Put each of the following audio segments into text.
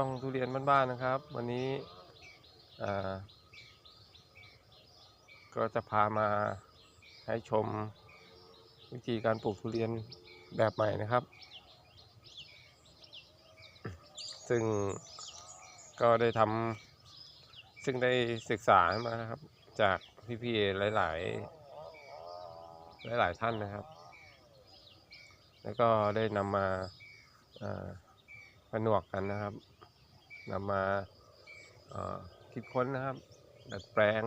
ช่องทุเรียนบ้านๆนะครับ วันนี้ก็จะพามาให้ชมวิธีการปลูกทุเรียนแบบใหม่นะครับ ซึ่งก็ได้ทำซึ่งได้ศึกษามานะครับ จากพี่ๆหลาย ๆ หลาย ๆ ท่านนะครับ แล้วก็ได้นำมาอ่าผนวกกันนะครับ นำมาคิดค้นนะครับ ดัดแปลง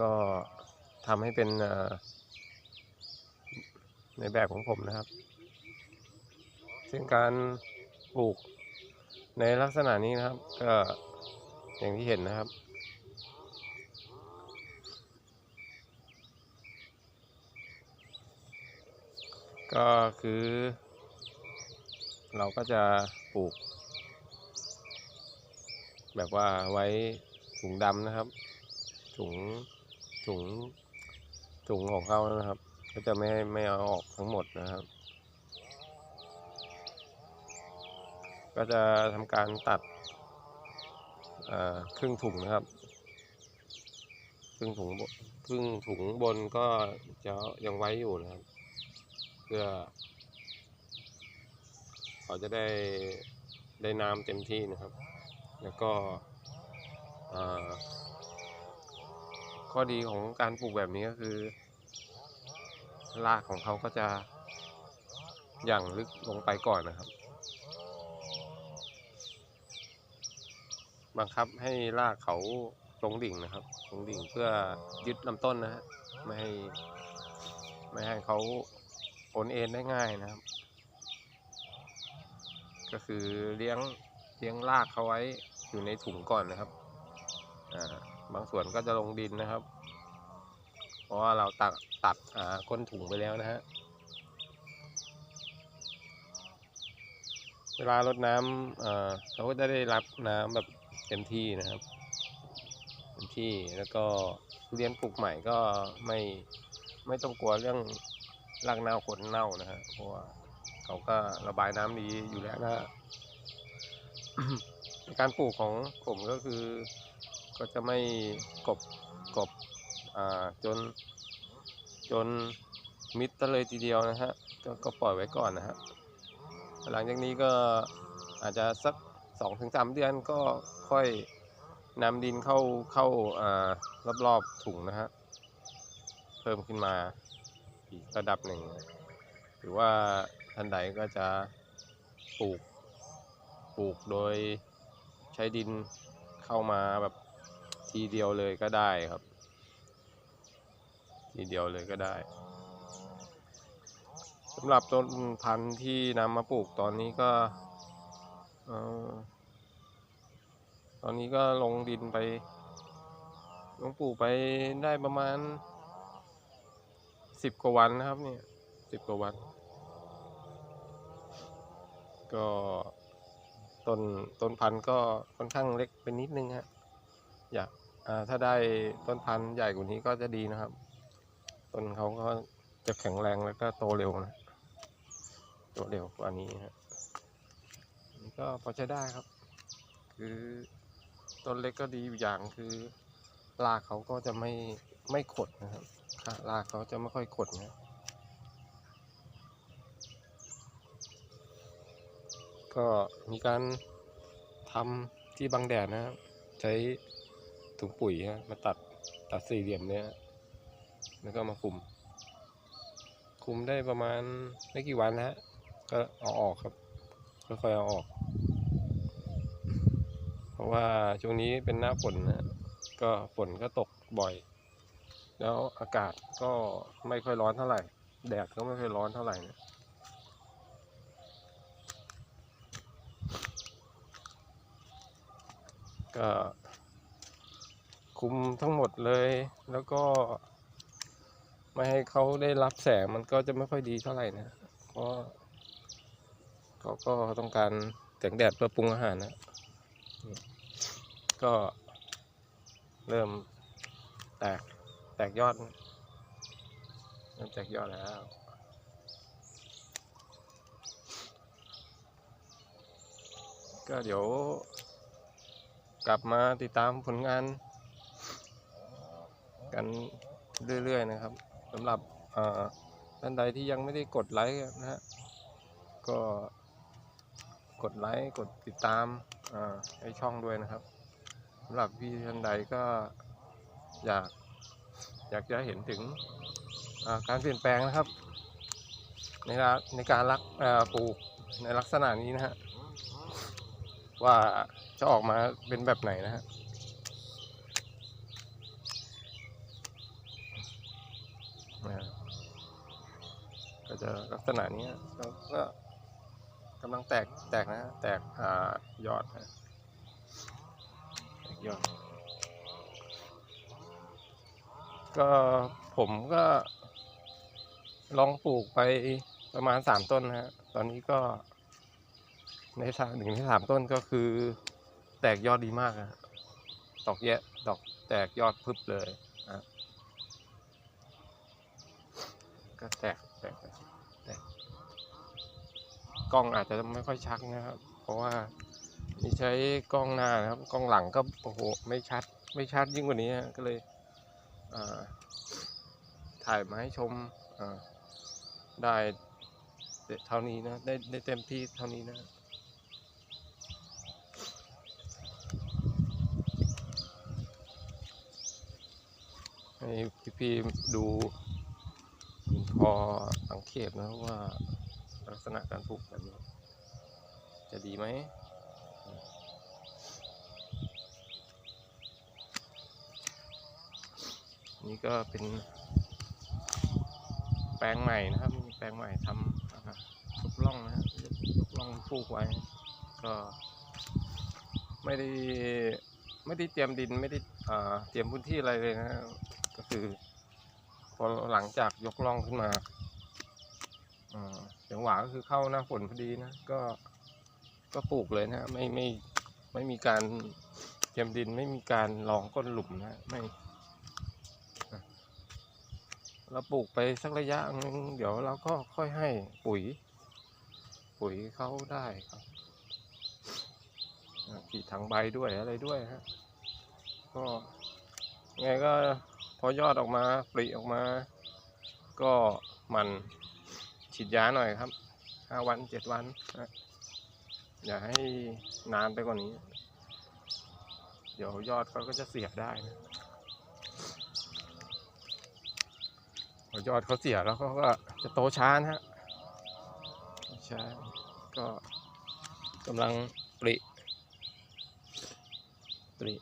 ก็ทำให้เป็นในแบบของผมนะครับ ซึ่งการปลูกในลักษณะนี้นะครับ ก็อย่างที่เห็นนะครับก็คือ เราก็จะปลูก แบบว่าไว้ถุงดำนะครับ ถุงถุงถุงของเขานะครับ ก็จะไม่ให้ไม่เอาออกทั้งหมดนะครับ ก็จะทำการตัดครึ่งถุงนะครับครึ่งถุงครึ่งถุงบนก็จะยังไว้อยู่นะครับ เพื่อ เขาจะได้ได้น้ำเต็มที่นะครับ แล้วก็ข้อดีของการปลูกแบบนี้ก็คือรากของเขาก็จะหยั่งลึกลงไปก่อนนะครับ บังคับให้รากเขาลงดิ่งนะครับ ลงดิ่งเพื่อยึดลำต้นนะฮะไม่ให้ไม่ให้เขาโอนเอ็นได้ง่ายนะครับ ก็คือเลี้ยงเลี้ยงรากเขาไว้อยู่ในถุงก่อนนะครับบางส่วนก็จะลงดินนะครับ เพราะว่าเราตัดตัดอ่าก้นถุงไปแล้วนะฮะเวลารดน้ำเเราก็จะได้รับน้ำแบบเต็มที่นะครับเต็มที่แล้วก็เรียนปลูกใหม่ก็ไม่ไม่ต้องกลัวเรื่องรากเน่าขนเน่านะฮะเพราะว่า เขาก็ระบายน้ำดีอยู่แล้วนะการปลูกของผมก็คือ ก็จะไม่กบกบจนจนมิดซะเลยทีเดียวนะฮะก็ก็ปล่อยไว้ก่อนนะฮะหลังจากนี้ก็อาจจะสักสองถึงสามเดือนก็ค่อยนำดินเข้าเข้าอ่ารอบถุงนะฮะเพิ่มขึ้นมาอีกระดับหนึ่ง หรือว่า ท่านใดก็จะปลูกปลูกโดยใช้ดินเข้ามาแบบทีเดียวเลยก็ได้ครับ ทีเดียวเลยก็ได้สำหรับต้นพันธุ์ที่นำมาปลูกตอนนี้ก็ตอนนี้ก็ลงดินไป ลงปลูกไปได้ประมาณสิบกว่าวันนะครับเนี่ยสิบกว่าวัน ก็ต้นต้นพันธุ์ก็ค่อนข้างเล็กไปนิดนึงฮะอยากถ้าได้ต้นพันธุ์ใหญ่กว่านี้ก็จะดีนะครับ ต้นเขาก็จะแข็งแรงแล้วก็โตเร็วนะโตเร็วกว่านี้ฮะนี่ก็พอใช้ได้ครับ คือต้นเล็กก็ดีอย่างคือรากเขาก็จะไม่ไม่ขดนะครับรากเขาจะไม่ค่อยขดนะ ก็มีการทำที่บังแดดนะครับ ใช้ถุงปุ๋ยฮะมาตัดตัดสี่เหลี่ยมเนี้ยแล้วก็มาคุม คุมได้ประมาณไม่กี่วันนะฮะก็เอาออกครับค่อยๆเอาออก เพราะว่าช่วงนี้เป็นหน้าฝนนะก็ฝนก็ตกบ่อย แล้วอากาศก็ไม่ค่อยร้อนเท่าไหร่ แดดก็ไม่ค่อยร้อนเท่าไหร่นะ ก็คุมทั้งหมดเลยแล้วก็ ไม่ให้เขาได้รับแสงมันก็จะไม่ค่อยดีเท่าไหร่นะเพราะเขาก็ต้องการแสงแดดเพื่อปรุงอาหารนะก็เริ่มแตกแตกยอดเริ่มแตกยอดแล้วก็เดี๋ยว กลับมาติดตามผลงาน กันเรื่อยๆนะครับสำหรับท่านใดที่ยังไม่ได้กดไลค์นะฮะก็กดไลค์กดติดตามอ่าให้ช่องด้วยนะครับสำหรับพี่ท่านใดก็อยากอยากจะเห็นถึงการเปลี่ยนแปลงนะครับ ในในการรักปลูกในลักษณะนี้นะฮะว่า จะออกมาเป็นแบบไหนนะฮะก็จะลักษณะนี้ก็กำลังแตกแตกนะแตกอ่ายอดนะยอด ก็ผมก็ลองปลูกไปประมาณสามต้นนะฮะ ตอนนี้ก็ในสามหนึ่งในสามต้นก็คือ แตกยอดดีมากนะฮะดอกแยะดอกแตกยอดพึบเลยนะก็แตกแตกแตกกล้องอาจจะไม่ค่อยชัดนะครับ เพราะว่านี่ใช้กล้องหน้านะครับ กล้องหลังก็โอ้โหไม่ชัด ไม่ชัดยิ่งกว่านี้ก็เลยถ่ายมาให้ชมได้เท่านี้นะ ได้ได้เต็มที่เท่านี้นะ ให้พี่ๆดูพอสังเกตนะว่าลักษณะการปลูกแบบนี้ จะดีไหมนี่ก็เป็นแปลงใหม่นะครับมีแปลงใหม่ทำยกล่องนะฮะยกล่องปลูกไว้ ก็ไม่ได้ไม่ได้เตรียมดินไม่ได้เตรียมพื้นที่อะไรเลยนะ คือพอหลังจากยกล่องขึ้นมาอ่าจังหวะก็คือเข้าหน้าฝนพอดีนะ ก็ก็ปลูกเลยนะไม่ไม่ไม่มีการเตรียมดินไม่มีการรองก้นหลุมนะไม่เราปลูกไปสักระยะนึงเดี๋ยวเราก็ค่อยให้ปุ๋ย ปุ๋ยเขาได้ครับฉีดทางใบด้วยอะไรด้วยฮะก็ไงก็ อยอดออกมาปลีออกมา ก็มันฉีดยาหน่อยครับห้าวันเจ็ดวันอย่าให้นานไปกว่านี้ เดี๋ยวยอดเขาก็จะเสียได้นะพอยอดเขาเสียแล้วเขาก็จะโตช้านะฮะช้าก็กำลังปลีปลี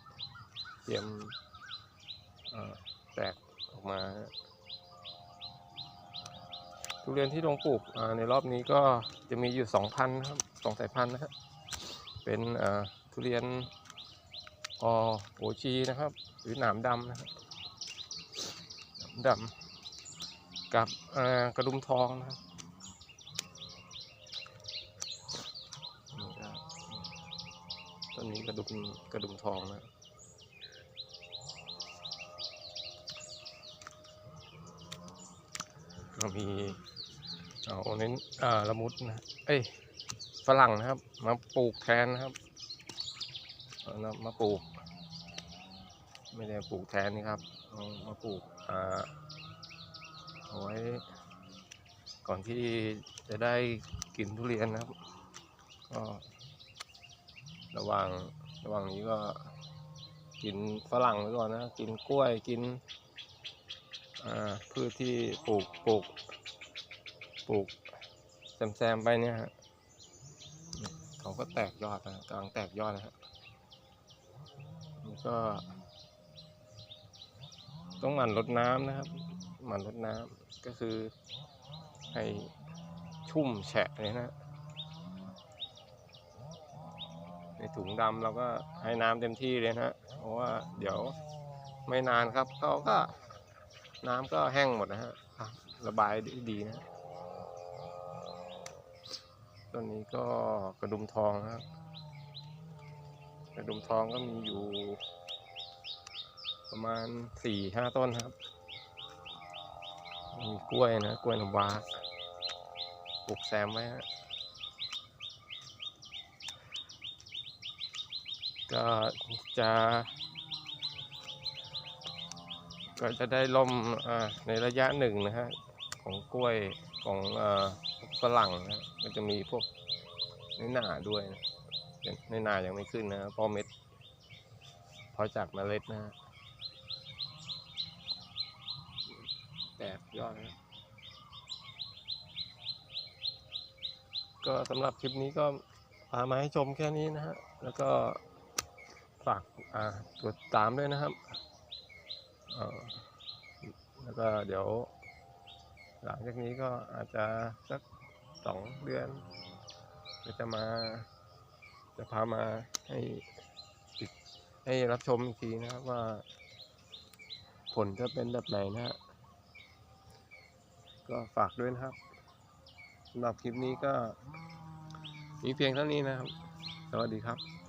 เตรียมอ่อ แตกออกมา ทุเรียนที่ลงปลูกในรอบนี้ก็จะมีอยู่สองพันครับสองสายพันธุ์นะครับเป็นทุเรียนอโอชีนะครับ หรือหนามดำนะครับหนามดำกับกระดุมทองนะครับต้นนี้กระดุมกระดุมทองนะ มีเอาเน้นอ่าละมุดนะเอ้ยฝรั่งนะครับ มาปลูกแทนนะครับเอานะมาปลูก ไม่ได้ปลูกแทนนี่ครับเอามาปลูกอ่าเอาไว้ ก่อนที่จะได้กินทุเรียนนะครับก็ระหว่างระหว่างนี้ก็กินฝรั่งไว้ก่อนนะ กินกล้วยกิน พืชที่ปลูกปลูกปลูกแซมๆไปเนี่ยฮะเขาก็แตกยอดนะกำลังแตกยอดนะฮะมันก็ ต้องหมั่นรดน้ำนะครับ หมั่นรดน้ำก็คือให้ชุ่มแฉะเลยนะ ในถุงดำเราก็ให้น้ำเต็มที่เลยนะเพราะว่าเดี๋ยวไม่นานครับเขาก็ น้ำก็แห้งหมดนะฮะระบายได้ดีนะต้นนี้ก็กระดุมทองนะครับ กระดุมทองก็มีอยู่ ประมาณสี่ห้าต้นครับ มีกล้วยนะกล้วยน้ำว้าปลูกแซมไว้ฮะก็จะ ก็จะได้ล่มในระยะหนึ่งนะฮะของกล้วยของฝรั่งนะก็จะมีพวกในหนาด้วยนะในหนายังไม่ขึ้นนะเพราะเม็ดเพอจากเมล็ดนะฮะแตกยอดนะก็สำหรับคลิปนี้ก็พามาให้ชมแค่นี้นะฮะ แล้วก็ฝากกดตามด้วยนะครับ แล้วก็เดี๋ยว หลังจากนี้ก็อาจจะสักสองเดือนก็จะมา จะพามาให้ติดให้รับชมอีกทีนะครับว่า ผลจะเป็นแบบไหนนะฮะก็ฝากด้วยนะครับสำหรับคลิปนี้ก็มีเพียงเท่านี้นะครับ สวัสดีครับ